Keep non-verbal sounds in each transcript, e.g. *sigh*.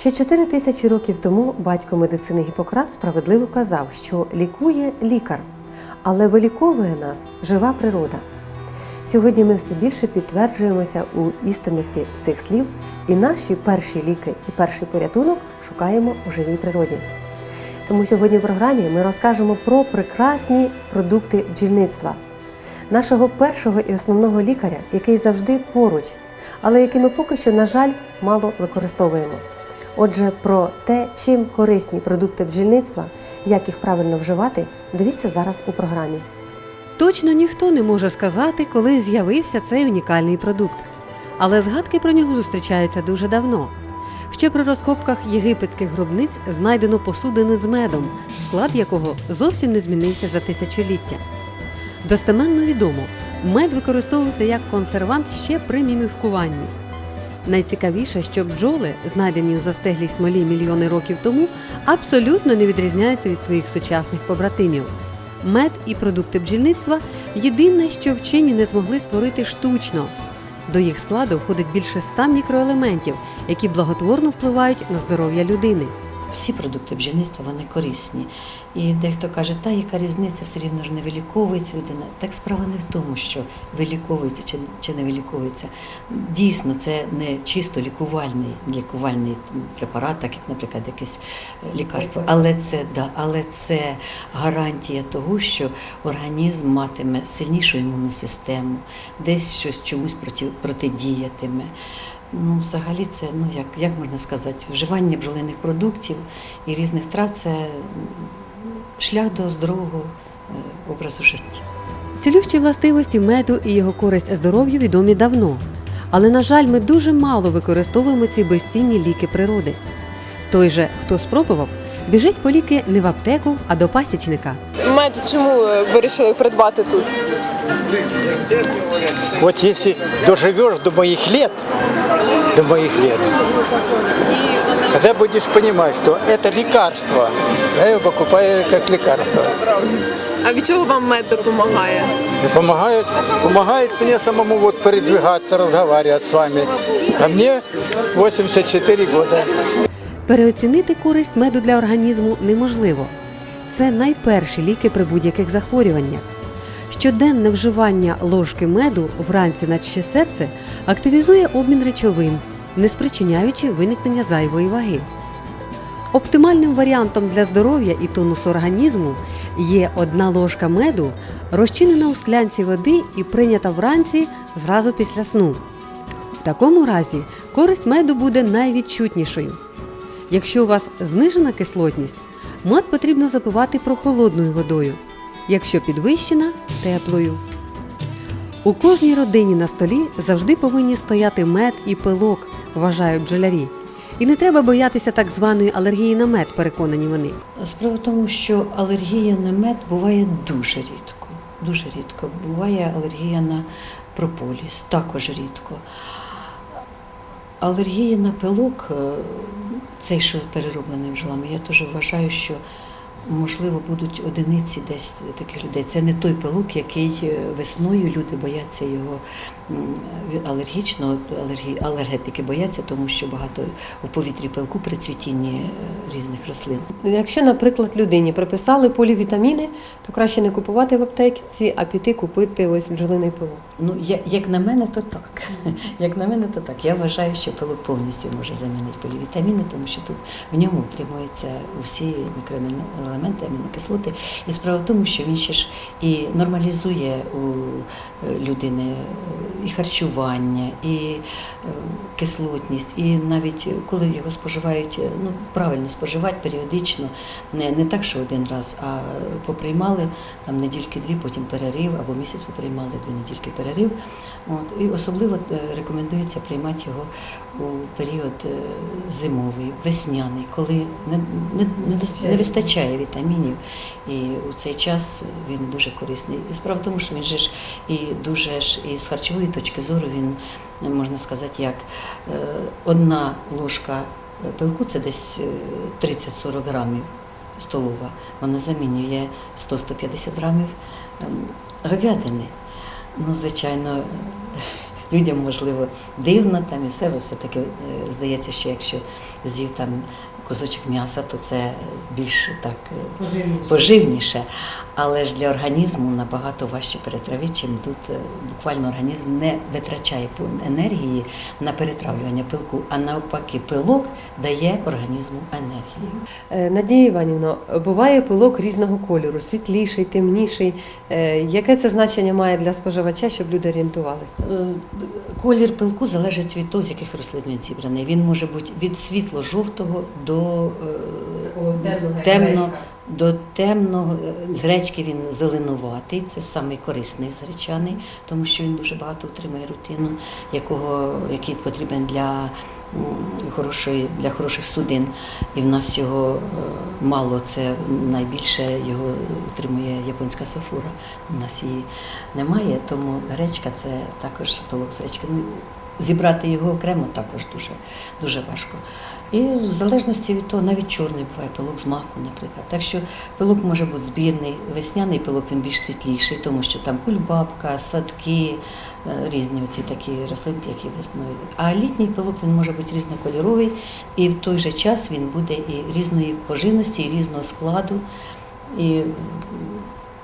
Ще чотири тисячі років тому батько медицини Гіппократ справедливо казав, що лікує лікар, але виліковує нас жива природа. Сьогодні ми все більше підтверджуємося у істинності цих слів, і наші перші ліки і перший порятунок шукаємо у живій природі. Тому сьогодні в програмі ми розкажемо про прекрасні продукти бджільництва, нашого першого і основного лікаря, який завжди поруч, але який ми поки що, на жаль, мало використовуємо. Отже, про те, чим корисні продукти бджільництва, як їх правильно вживати, дивіться зараз у програмі. Точно ніхто не може сказати, коли з'явився цей унікальний продукт. Але згадки про нього зустрічаються дуже давно. Ще при розкопках єгипетських гробниць знайдено посудини з медом, склад якого зовсім не змінився за тисячоліття. Достеменно відомо, мед використовувався як консервант ще при мімівкуванні. Найцікавіше, що бджоли, знайдені у застеглій смолі мільйони років тому, абсолютно не відрізняються від своїх сучасних побратимів. Мед і продукти бджільництва єдине, що вчені не змогли створити штучно. До їх складу входить більше ста мікроелементів, які благотворно впливають на здоров'я людини. Всі продукти бджільництва вони корисні. І дехто каже, та яка різниця, все рівно ж не виліковується людина. Так справа не в тому, що виліковується чи, чи не виліковується. Дійсно, це не чисто лікувальний, лікувальний препарат, так як, наприклад, якесь лікарство. Але це, да, але це гарантія того, що організм матиме сильнішу імунну систему, десь щось чомусь проти, протидіятиме. Ну, взагалі, це ну як, як можна сказати, вживання бджолиних продуктів і різних трав це шлях до здорового е, образу життя. Цілющі властивості меду і його користь здоров'ю відомі давно. Але, на жаль, ми дуже мало використовуємо ці безцінні ліки природи. Той же, хто спробував, біжить по ліки не в аптеку, а до пасічника. Мед чому е, вирішили придбати тут? Вот если доживешь до моих лет, до моих лет, тогда будешь понимать, что это лекарство. Я его покупаю как лекарство. А від чого вам мед допомагає? Помогает, помогает мне самому вот передвигаться, разговаривать с вами. А мне 84 года. Переоцінити користь меду для організму неможливо. Це найперші ліки при будь-яких захворюваннях. Щоденне вживання ложки меду вранці на ще серце активізує обмін речовин, не спричиняючи виникнення зайвої ваги. Оптимальним варіантом для здоров'я і тонусу організму є одна ложка меду, розчинена у склянці води і прийнята вранці зразу після сну. В такому разі користь меду буде найвідчутнішою. Якщо у вас знижена кислотність, мед потрібно запивати прохолодною водою, якщо підвищена теплою. У кожній родині на столі завжди повинні стояти мед і пилок, вважають бджолярі. І не треба боятися так званої алергії на мед, переконані вони. Справа в тому, що алергія на мед буває дуже рідко. Дуже рідко. Буває алергія на прополіс, також рідко. Алергія на пилок, е, цей, що перероблений бджолами, я теж вважаю, що можливо будуть одиниці десь таких людей. Це не той пилок, який е, весною люди бояться його м, від- алергічного, алергі, алергетики бояться, тому що багато в повітрі пилку при цвітінні е, різних рослин. Якщо, наприклад, людині приписали полівітаміни, то краще не купувати в аптеці, а піти купити ось бджолиний пилок. Ну, я- як на мене, то так. *laughs* Як на мене, то так. Я вважаю, що пилок повністю може замінити полівітаміни, тому що тут в ньому утримуються усі мікроелементи, амінокислоти. І справа в тому, що він ще ж і нормалізує у е, людини е, і харчування, і е, кислотність, і навіть коли його споживають, е, ну правильно споживати періодично, не, не так, що один раз, а поприймали там недільки-дві, потім перерив, або місяць поприймали дві недільки перерив. От, і особливо е, рекомендується приймати його у період е, зимовий, весняний, коли не, не, не, вистачає вітамінів. І у цей час він дуже корисний. І справа в тому, що він же ж і дуже ж і з харчової точки зору він е, можна сказати, як е, одна ложка е, пилку це десь е, 30-40 грамів столова. Вона замінює 100-150 грамів ем, говядини. Ну, звичайно, людям можливо дивно там і все, все-таки е, здається, що якщо з'їв там кусочок м'яса, то це більш так поживніше. поживніше. Але ж для організму набагато важче перетравити, чим тут е, буквально організм не витрачає енергії на перетравлювання пилку, а навпаки, пилок дає організму енергію. Е, Надія Іванівна, буває пилок різного кольору, світліший, темніший. Е, Яке це значення має для споживача, щоб люди орієнтувалися? Колір пилку залежить від того, з яких рослин він зібраний. Він може бути від світло-жовтого до е, темно, до темного. З гречки він зеленуватий, це самий корисний з тому що він дуже багато утримує рутину, якого, який потрібен для. Хорошої для хороших судин, і в нас його е, мало. Це найбільше його утримує японська софура. У нас її немає, тому гречка це також пилок з гречки. Ну, зібрати його окремо також дуже, дуже важко. І в залежності від того, навіть чорний буває пилок з маку, наприклад. Так що пилок може бути збірний, весняний пилок він більш світліший, тому що там кульбабка, садки, е, різні оці такі рослинки, які весною. А літній пилок він може бути різнокольоровий, і в той же час він буде і різної поживності, і різного складу. І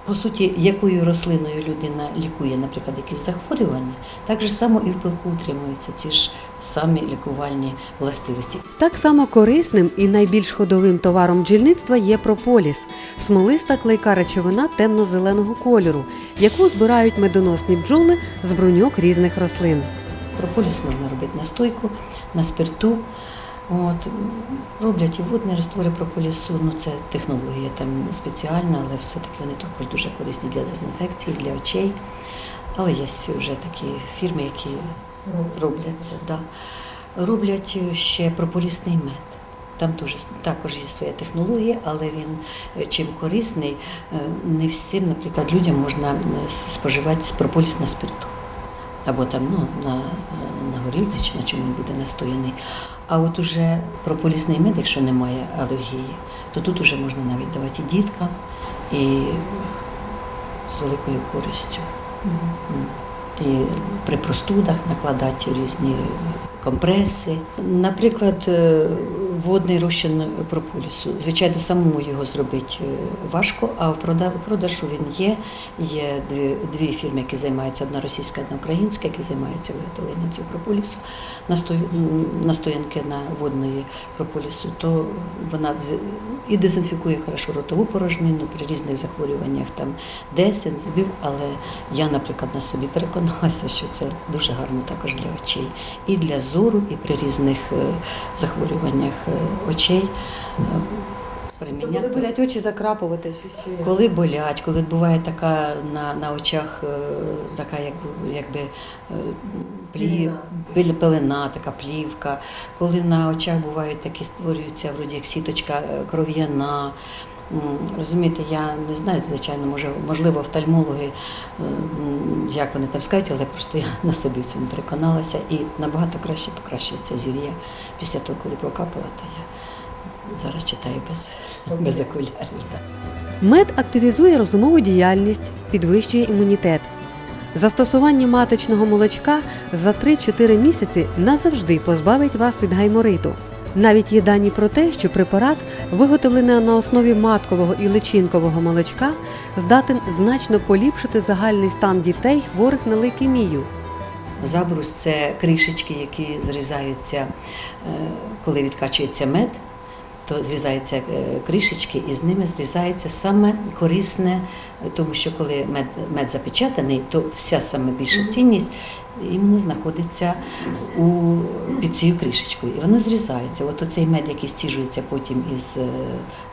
по суті, якою рослиною людина лікує, наприклад, якісь захворювання, так же само і в пилку утримуються ці ж самі лікувальні властивості. Так само корисним і найбільш ходовим товаром бджільництва є прополіс смолиста клейка речовина темно-зеленого кольору, яку збирають медоносні бджоли з бруньок різних рослин. Прополіс можна робити на стойку, на спирту. От, роблять і водні раствори прополісу, ну це технологія там спеціальна, але все-таки вони також дуже корисні для дезінфекції, для очей. Але є вже такі фірми, які роблять це. Да. Роблять ще прополісний мед. Там теж також є своя технологія, але він е, чим корисний, е, не всім, наприклад, людям можна е, споживати прополіс на спирту або там ну, на горілці чи на чому він буде настояний. А от уже прополісний мед, якщо немає алергії, то тут уже можна навіть давати і діткам і з великою користю. І при простудах накладати різні компреси. Наприклад, е, водний розчин прополісу. Звичайно, самому його зробити е, важко, а в прода- продажу він є. Є дві, фірми, які займаються, одна російська, одна українська, які займаються виготовленням цього прополісу. Настоянки на водної прополісу, то вона і дезінфікує хорошо ротову порожнину при різних захворюваннях, там десен, зубів, але я, наприклад, на собі переконалася, що це дуже гарно також для очей. І для зору, і при різних е, захворюваннях очей. е, Коли приміняти. болять очі закрапувати. Коли болять, коли буває така на, на очах е, така як, якби плі, пелена, така плівка, коли на очах бувають такі створюються вроді як сіточка е, кров'яна. Розумієте, я не знаю, звичайно, може, можливо, офтальмологи, як вони там скажуть, але просто я на собі в цьому переконалася і набагато краще покращується зір'я після того, коли прокапала, то я зараз читаю без, без окулярів. Мед активізує розумову діяльність, підвищує імунітет. Застосування маточного молочка за 3-4 місяці назавжди позбавить вас від гаймориту. Навіть є дані про те, що препарат, виготовлений на основі маткового і личинкового молочка, здатен значно поліпшити загальний стан дітей, хворих на лейкемію. Забрус це кришечки, які зрізаються, е, коли відкачується мед, то зрізаються е, кришечки, і з ними зрізається саме корисне, тому що коли мед, мед запечатаний, то вся саме більша цінність іменно знаходиться у, під цією кришечкою. І воно зрізається. От оцей мед, який стіжується потім із е,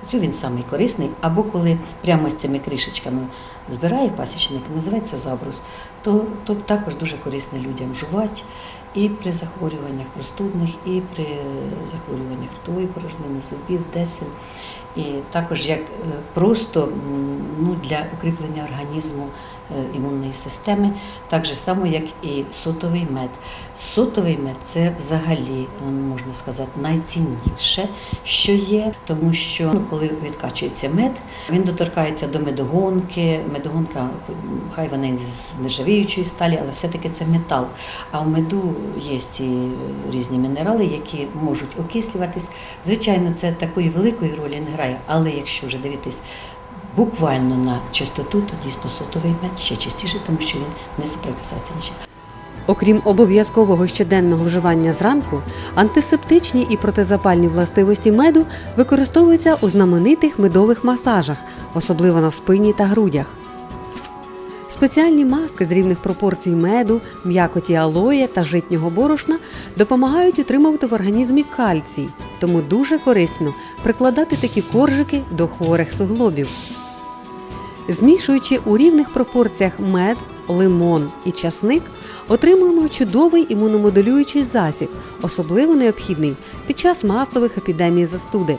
цю, він самий корисний. Або коли прямо з цими кришечками збирає пасічник, називається забрус, то, то також дуже корисно людям жувати і при захворюваннях простудних, і при захворюваннях ртової порожнини, зубів, десен. І також як е, просто ну, для укріплення організму імунної системи, так же само, як і сотовий мед. Сотовий мед це взагалі, е, можна сказати, найцінніше, що є, тому що ну, коли відкачується мед, він доторкається до медогонки. Медогонка, хай вона з нержавіючої сталі, але все-таки це метал. А в меду є ці е, різні мінерали, які можуть окислюватись. Звичайно, це такої великої ролі не грає, але якщо вже дивитись буквально на чистоту, то дійсно сотовий мед ще чистіше, тому що він не соприкасається нічим. Окрім обов'язкового щоденного вживання зранку, антисептичні і протизапальні властивості меду використовуються у знаменитих медових масажах, особливо на спині та грудях. Спеціальні маски з рівних пропорцій меду, м'якоті алоє та житнього борошна допомагають утримувати в організмі кальцій, тому дуже корисно прикладати такі коржики до хворих суглобів. Змішуючи у рівних пропорціях мед, лимон і часник, отримуємо чудовий імуномоделюючий засіб, особливо необхідний під час масових епідемій застуди.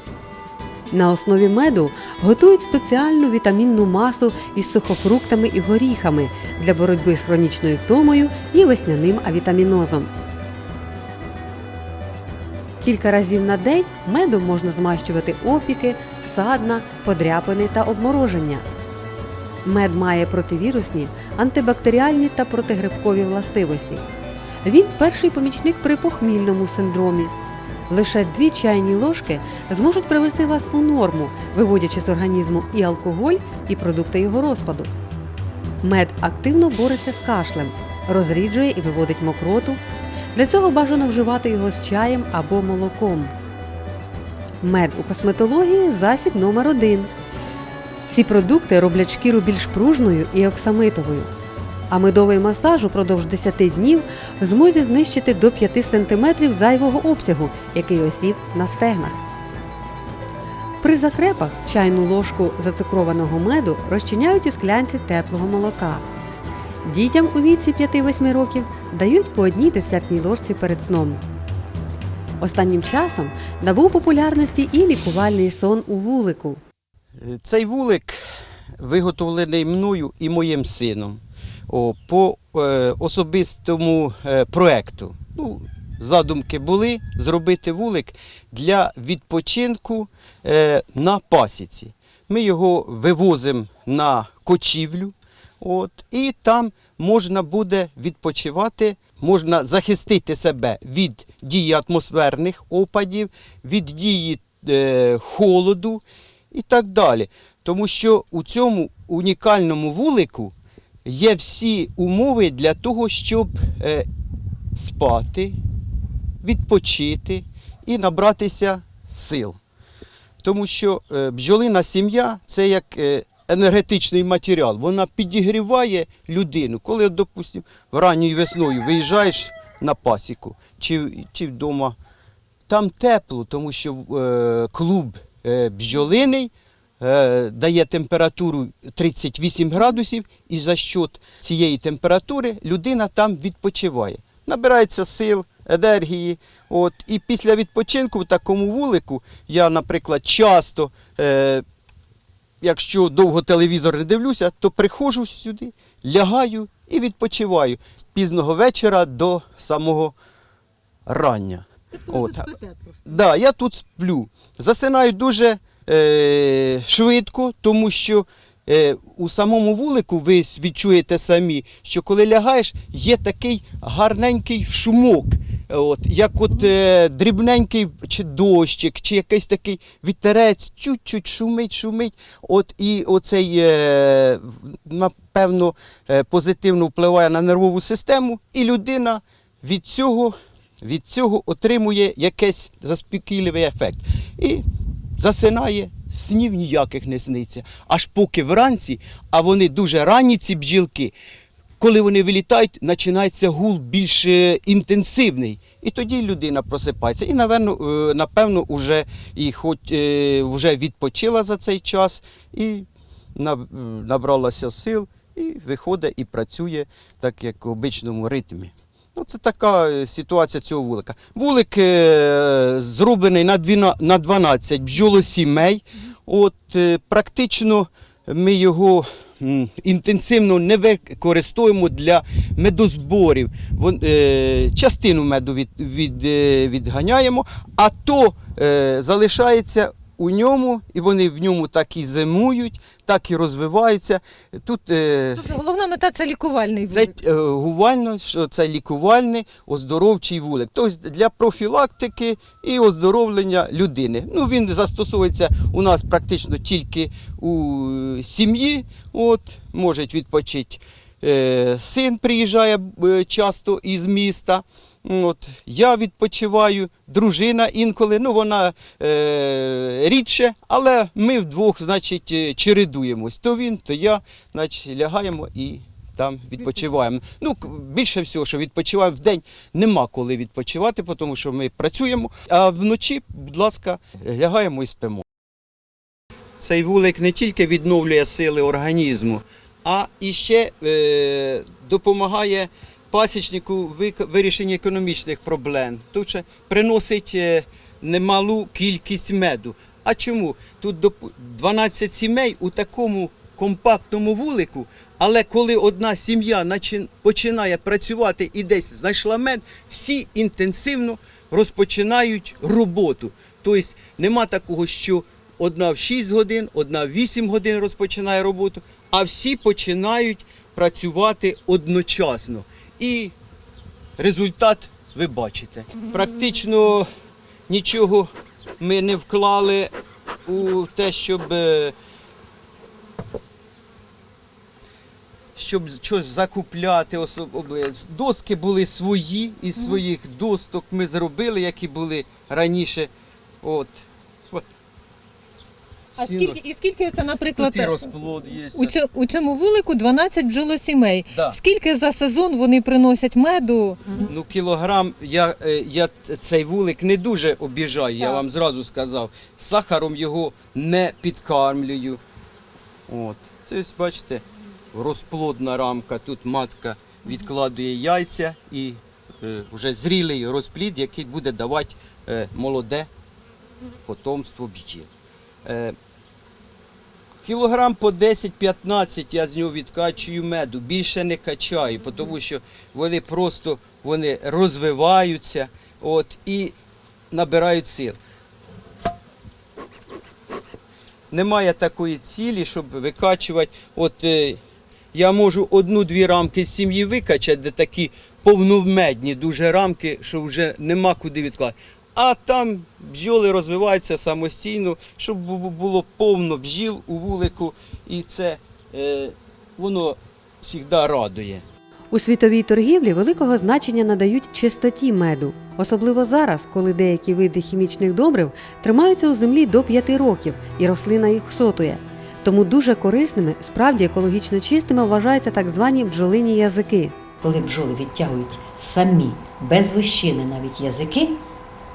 На основі меду готують спеціальну вітамінну масу із сухофруктами і горіхами для боротьби з хронічною втомою і весняним авітамінозом. Кілька разів на день медом можна змащувати опіки, садна, подряпини та обмороження. Мед має противірусні, антибактеріальні та протигрибкові властивості. Він перший помічник при похмільному синдромі. Лише дві чайні ложки зможуть привести вас у норму, виводячи з організму і алкоголь, і продукти його розпаду. Мед активно бореться з кашлем, розріджує і виводить мокроту. Для цього бажано вживати його з чаєм або молоком. Мед у косметології засіб номер один. Ці продукти роблять шкіру більш пружною і оксамитовою. А медовий масаж упродовж 10 днів в змозі знищити до 5 см зайвого обсягу, який осів на стегнах. При закрепах чайну ложку зацукрованого меду розчиняють у склянці теплого молока. Дітям у віці 5-8 років дають по одній десертній ложці перед сном. Останнім часом набув популярності і лікувальний сон у вулику. Цей вулик виготовлений мною і моїм сином по е, особистому е, проекту. Ну, задумки були зробити вулик для відпочинку е, на пасіці. Ми його вивозимо на кочівлю, от, і там можна буде відпочивати, можна захистити себе від дії атмосферних опадів, від дії е, холоду і так далі. Тому що у цьому унікальному вулику є всі умови для того, щоб е, спати, відпочити і набратися сил. Тому що е, бджолина сім'я це як е, енергетичний матеріал. Вона підігріває людину. Коли, допустимо, ранньою весною виїжджаєш на пасіку чи, чи вдома, там тепло, тому що е, клуб бджолиний е, дає температуру 38 градусів, і за счет цієї температури людина там відпочиває. Набирається сил, енергії. От, і після відпочинку в такому вулику я, наприклад, часто, е, якщо довго телевізор не дивлюся, то приходжу сюди, лягаю і відпочиваю з пізного вечора до самого рання. От. Да, я тут сплю. Засинаю дуже е, швидко, тому що е, у самому вулику ви відчуєте самі, що коли лягаєш, є такий гарненький шумок. От, як от е, дрібненький чи дощик, чи якийсь такий вітерець, чуть-чуть шумить, шумить. От, і оцей, е, напевно, е, позитивно впливає на нервову систему, і людина від цього, від цього отримує якийсь заспокійливий ефект. І засинає, снів ніяких не сниться. Аж поки вранці, а вони дуже ранні, ці бджілки, коли вони вилітають, починається гул більш е, інтенсивний. І тоді людина просипається. І, напевно, е, напевно вже, і хоч, е, вже відпочила за цей час і набралася сил, і виходить і працює так, як в обичному ритмі. Ну, це така е, ситуація цього вулика. Вулик е, зроблений на, 12, на 12 бджолосімей. От, е, практично ми його інтенсивно не використовуємо для медозборів. Вон, е, частину меду від, від, е, відганяємо, а то е, залишається у ньому, і вони в ньому так і зимують, так і розвиваються. Тут е, Тобто головна мета це лікувальний це вулик. е, гувально, що це лікувальний оздоровчий вулик. Тобто для профілактики і оздоровлення людини. Ну, він застосовується у нас практично тільки у сім'ї. От, може відпочити. Е, Син приїжджає е, часто із міста. От, я відпочиваю, дружина інколи, ну вона е, рідше, але ми вдвох, значить, е, чередуємось. То він, то я, значить, лягаємо і там відпочиваємо. Ну, більше всього, що відпочиваємо в день, нема коли відпочивати, тому що ми працюємо, а вночі, будь ласка, лягаємо і спимо. Цей вулик не тільки відновлює сили організму, а і ще е, допомагає пасічнику в вик- вирішенні економічних проблем. Тут ще приносить е, немалу кількість меду. А чому? Тут 12 сімей у такому компактному вулику, але коли одна сім'я починає працювати і десь знайшла мед, всі інтенсивно розпочинають роботу. Тобто нема такого, що одна в 6 годин, одна в 8 годин розпочинає роботу, а всі починають працювати одночасно. І результат ви бачите. Практично нічого ми не вклали у те, щоб, е, щоб щось закупляти. Доски були свої, із своїх досток ми зробили, які були раніше. От. А скільки, і скільки це, наприклад, Тут і розплод є. у, цьо, у цьому вулику 12 бджолосімей. Да. Скільки за сезон вони приносять меду? Ну, кілограм, я, е, я цей вулик не дуже обіжаю, я Так. вам зразу сказав. Сахаром його не підкармлюю. От. Це ось, бачите, розплодна рамка. Тут матка відкладує яйця і е, вже зрілий розплід, який буде давати е, молоде потомство бджіл. Е, Кілограм по 10-15 я з нього відкачую меду, більше не качаю, тому що вони просто вони розвиваються от, і набирають сил. Немає такої цілі, щоб викачувати. От, е, я можу одну-дві рамки з сім'ї викачати, де такі повномедні дуже рамки, що вже нема куди відкладати. А там бджоли розвиваються самостійно, щоб бу- бу- було повно бджіл у вулику, і це е, воно завжди радує. У світовій торгівлі великого значення надають чистоті меду, особливо зараз, коли деякі види хімічних добрив тримаються у землі до 5 років і рослина їх всотує. Тому дуже корисними, справді екологічно чистими вважаються так звані бджолині язики. коли бджоли відтягують самі, без вищини навіть язики,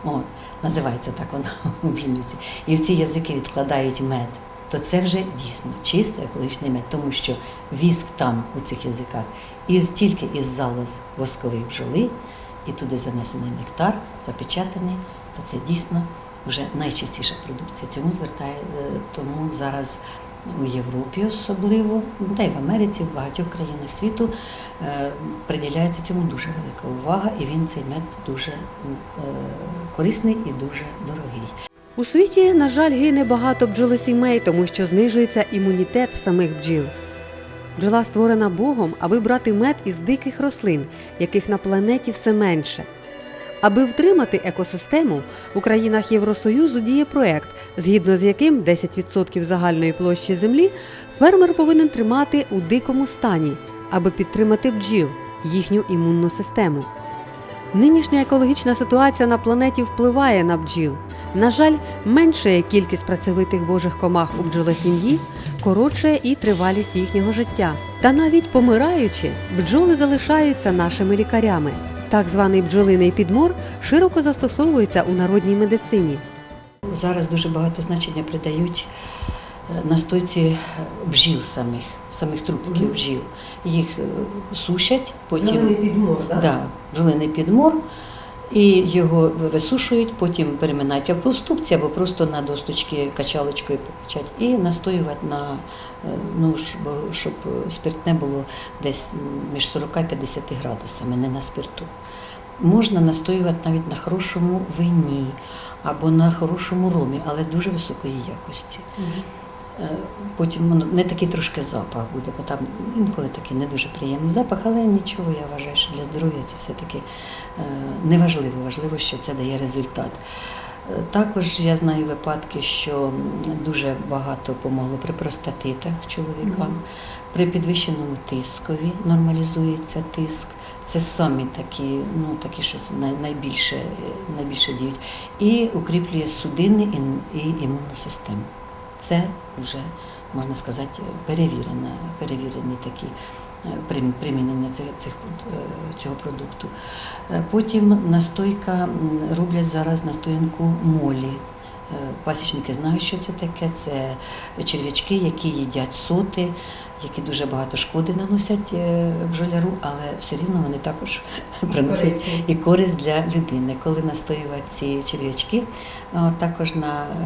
о, називається так воно *laughs* у бджільниці, і в ці язики відкладають мед, то це вже дійсно чисто екологічний мед, тому що віск там у цих язиках із тільки із залоз воскової бджоли, і туди занесений нектар, запечатаний, то це дійсно вже найчистіша продукція. Цьому звертає е, тому зараз у Європі особливо, та й в Америці, в багатьох країнах світу е, приділяється цьому дуже велика увага, і він цей мед дуже е, корисний і дуже дорогий. У світі, на жаль, гине багато бджолосімей, тому що знижується імунітет самих бджіл. Бджола створена Богом, аби брати мед із диких рослин, яких на планеті все менше. Аби втримати екосистему, у країнах Євросоюзу діє проект, згідно з яким 10% загальної площі землі фермер повинен тримати у дикому стані, аби підтримати бджіл, їхню імунну систему. Нинішня екологічна ситуація на планеті впливає на бджіл. На жаль, меншає кількість працьовитих божих комах у бджолосім'ї, коротшає і тривалість їхнього життя. Та навіть помираючи, бджоли залишаються нашими лікарями. Так званий бджолиний підмор широко застосовується у народній медицині. Зараз дуже багато значення придають е, настойці бжіл самих, самих трупиків бжіл. Їх е, сушать, потім підмор, да, бджолиний підмор. І його висушують, потім переминають або в ступці, або просто на досточки качалочкою покачать і настоювати на е, ну щоб, спиртне було десь між 40 і 50 градусами, не на спирту. Можна настоювати навіть на хорошому вині або на хорошому ромі, але дуже високої якості. Е, Потім воно не такий трошки запах буде, бо там інколи такий не дуже приємний запах, але нічого, я вважаю, що для здоров'я це все-таки е, неважливо. Важливо, що це дає результат. Е, Також я знаю випадки, що дуже багато помогло при простатитах чоловікам, при підвищеному тискові нормалізується тиск. Це самі такі, ну такі, що найбільше, найбільше діють. І укріплює судини і імунну систему. Це вже можна сказати перевірена, перевірені такі е, примінення цих, цих, е, цього продукту. Е, Потім настойка роблять зараз настоянку молі. Пасічники знають, що це таке. Це черв'ячки, які їдять соти, які дуже багато шкоди наносять е, бджоляру, але все рівно вони також *laughs* приносять і користь для людини. Коли настоювати ці черв'ячки, також на е,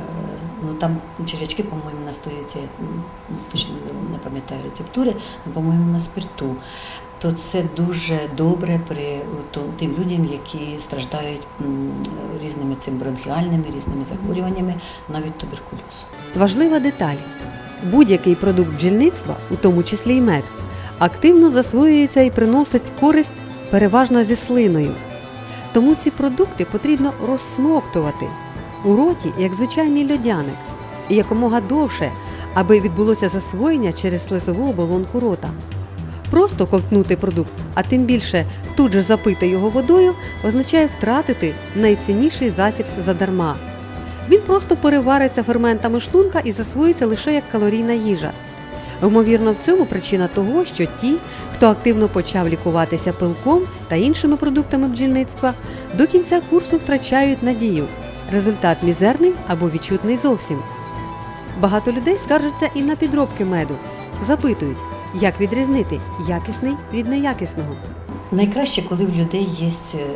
ну там черв'ячки, по-моєму, настоюються, я, точно не- пам'ятаю рецептури, по-моєму, на спирту. То це дуже добре при то- тим людям, які страждають м, різними цим бронхіальними, різними захворюваннями, навіть туберкульозу. Важлива деталь: будь-який продукт бджільництва, у тому числі й мед, активно засвоюється і приносить користь переважно зі слиною. Тому ці продукти потрібно розсмоктувати у роті, як звичайний льодяник, і якомога довше, аби відбулося засвоєння через слизову оболонку рота. Просто ковтнути продукт, а тим більше тут же запити його водою, означає втратити найцінніший засіб задарма. Він просто перевариться ферментами шлунка і засвоїться лише як калорійна їжа. Ймовірно, в цьому причина того, що ті, хто активно почав лікуватися пилком та іншими продуктами бджільництва, до кінця курсу втрачають надію. Результат мізерний або відчутний зовсім. Багато людей скаржаться і на підробки меду. Запитують, як відрізнити якісний від неякісного. Найкраще, коли в людей є,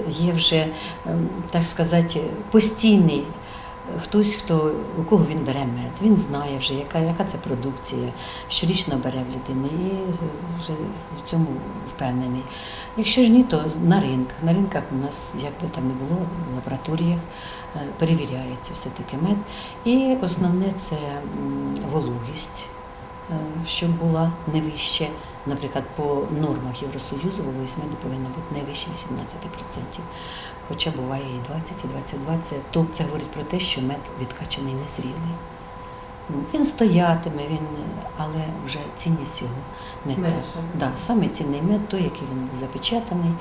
є вже, ем, так сказати, постійний хтось, хто, у кого він бере мед. Він знає вже, яка, яка це продукція, щорічно бере в людини і вже в цьому впевнений. Якщо ж ні, то на ринках. На ринках у нас, як би там не було, в лабораторіях е, перевіряється все-таки мед. І основне це вологість е, щоб була не вище, наприклад, по нормах Євросоюзу вологість меду повинна бути не вище 18%. Хоча буває і 20, і 22. Це, то це говорить про те, що мед відкачаний незрілий. Він стоятиме, він, але вже цінність його не та. Да, саме цінний мед, той, який він був запечатаний,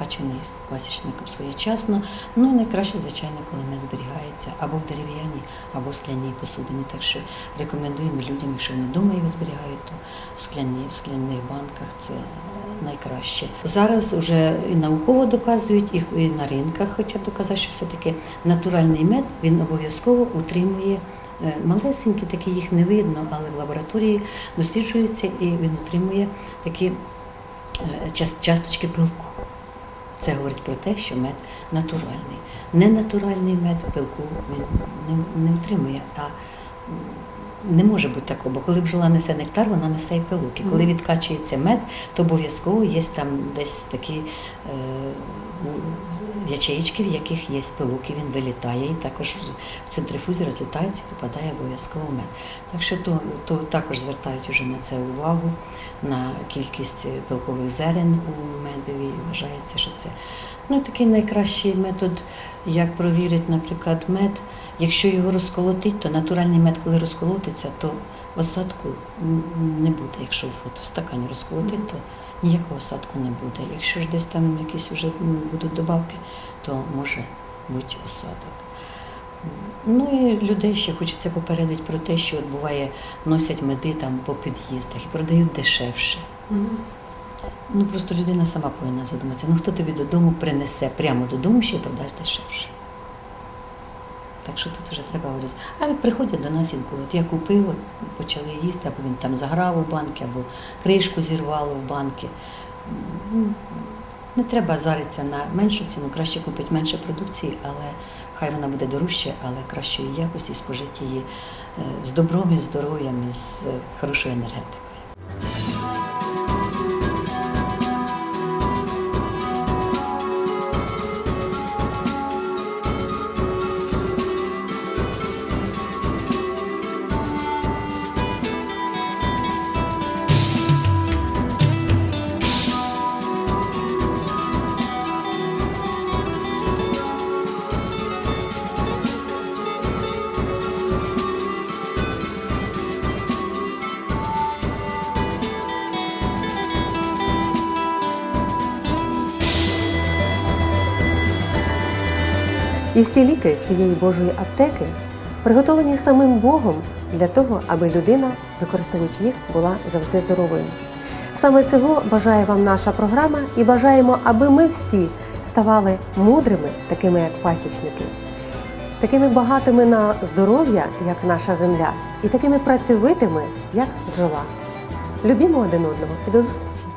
відкачаний пасічником своєчасно. Ну, і найкраще, звичайно, коли мед зберігається або в дерев'яній, або в скляній посудині. Так що рекомендуємо людям, якщо вони вдома його зберігають, то в скляні, в скляних банках це найкраще. Зараз вже і науково доказують, і на ринках хочуть доказати, що все-таки натуральний мед він обов'язково утримує. е, Малесенькі, такі їх не видно, але в лабораторії досліджуються і він утримує такі е, часточки пилку. Це говорить про те, що мед натуральний. Ненатуральний мед пилку він не, не утримує, а не може бути такого, бо коли бджола несе нектар, вона несе і пилок. І коли відкачується мед, то обов'язково є там десь такі е, ячеїчки, в яких є пилок, і він вилітає, і також в центрифузі розлітається, попадає обов'язково мед. Так що то, то також звертають уже на це увагу, на кількість пилкових зерен у медові. Вважається, що це ну, такий найкращий метод, як провірити, наприклад, мед. Якщо його розколотить, то натуральний мед, коли розколотиться, то осадку не буде. Якщо в стакані розколотить, то ніякого осадку не буде. Якщо ж десь там якісь вже будуть добавки, то може бути осадок. Ну і людей ще хочеться попередити про те, що от буває, носять меди там по під'їздах і продають дешевше. Ну просто людина сама повинна задуматися. Ну хто тобі додому принесе прямо додому ще й продасть дешевше. Так що тут вже треба говорити. А приходять до нас інколи. Я купив, почали їсти, або він там заграв у банки, або кришку зірвало в банки. Не треба заритися на меншу ціну, краще купити менше продукції, але хай вона буде дорожча, але кращої якості, спожити її е, з добром і здоров'ям, і з е, хорошою енергетикою. І всі ліки з цієї Божої аптеки приготовані самим Богом для того, аби людина, використовуючи їх, була завжди здоровою. Саме цього бажає вам наша програма і бажаємо, аби ми всі ставали мудрими, такими як пасічники, такими багатими на здоров'я, як наша земля, і такими працьовитими, як бджола. Любімо один одного і до зустрічі!